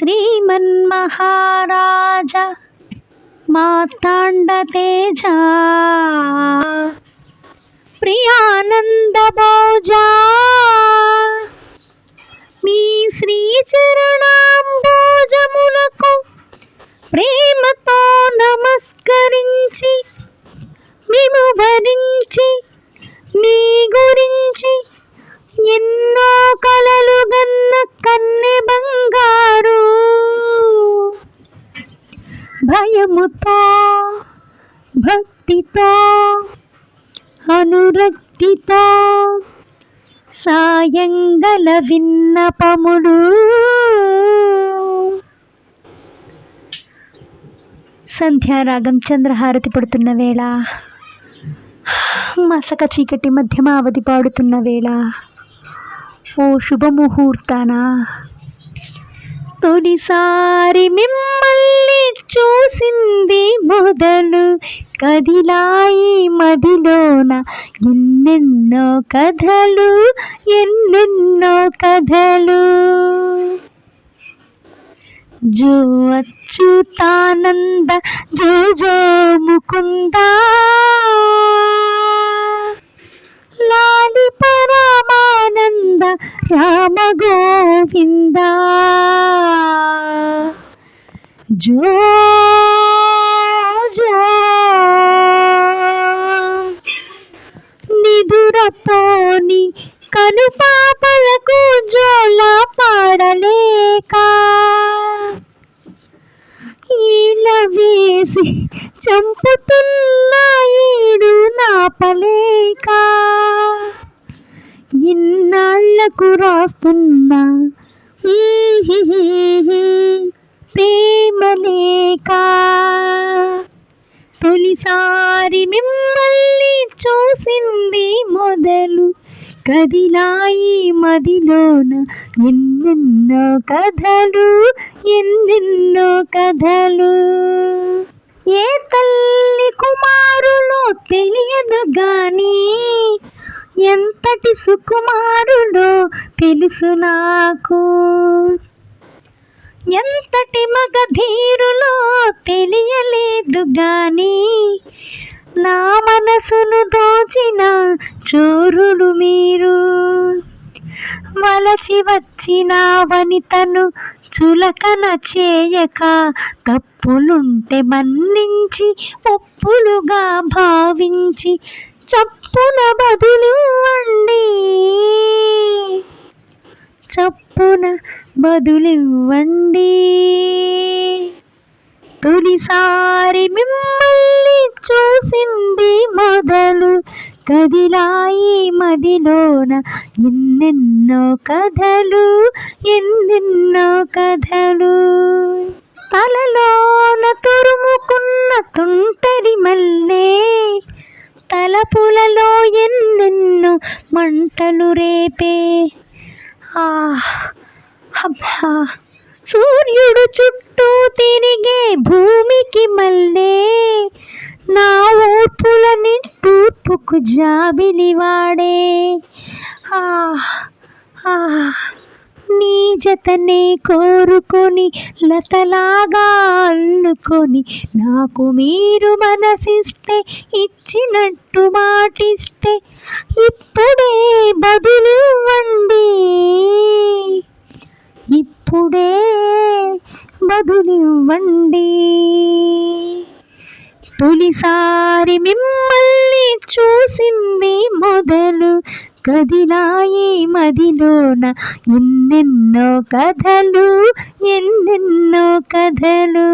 श्रीमन महाराज मतंड तेज प्रियानंद प्रियानन्दभोजा। ప్రేమతో భక్తితో అనురక్తితో సాయంగల విన్నపములు. సంధ్యారాగం చంద్రహారతి పడుతున్న వేళ మసక చీకటి మధ్యమ అవధి పాడుతున్న వేళ ఓ శుభముహూర్తానా తొలిసారి మిమ్మల్ని చూసింది మొదలు కదిలాయి మదిలోన ఎన్నెన్నో కథలు ఎన్నెన్నో కథలు. జో అచ్యుతానంద జో జో ముకుంద లాలి పరమానంద రామ గోవింద జో పాపలకు జోల పాడలేక ఈల వేసి చంపుతున్న ఈడు నాపలేక ఇన్నాళ్ళకు రాస్తున్నా ప్రేమలేక తొలిసారి మిమ్మల్ని చూసింది మొదలు కదిలాయి మదిలోన ఎన్నెన్నో కథలు ఎన్నెన్నో కథలు. ఏ తల్లి కుమారులో తెలియదు గాని ఎంతటి సుకుమారుడో తెలుసు నాకు. ఎంతటి మగధీరులో తెలియలేదు గాని నా మనసును దోచిన చోరులు మీరు. వలచి వచ్చిన వనితను చులకన చేయక తప్పులుంటే మన్నించి ఒప్పులుగా భావించి చప్పున బదులు చప్పున బదులివ్వండి తొలిసారి మిమ్మల్ని చూసింది మొదలు కదిలాయి మదిలోన ఎన్నెన్నో కథలు ఎన్నెన్నో కథలు. తలలోన తురుముకున్న తుంటరి మల్లే తలపులలో ఎన్నెన్నో మంటలు రేపే. ఆ అబ్బా. సూర్యుడు చుట్టూ తిరిగే భూమికి మళ్ళే నా ఓర్పుల నిట్టూర్పుకు జాబిలివాడే ఆ ఆ నీ జతనే కోరుకొని లతలాగా అల్లుకొని నాకు మీరు మనసిస్తే ఇచ్చినట్టు మాటిస్తే ఇప్పుడే తొలిసారి మిమ్మల్ని చూసింది మొదలు కదిలాయి మదిలోన ఎన్నెన్నో కథలు ఎన్నెన్నో కథలు.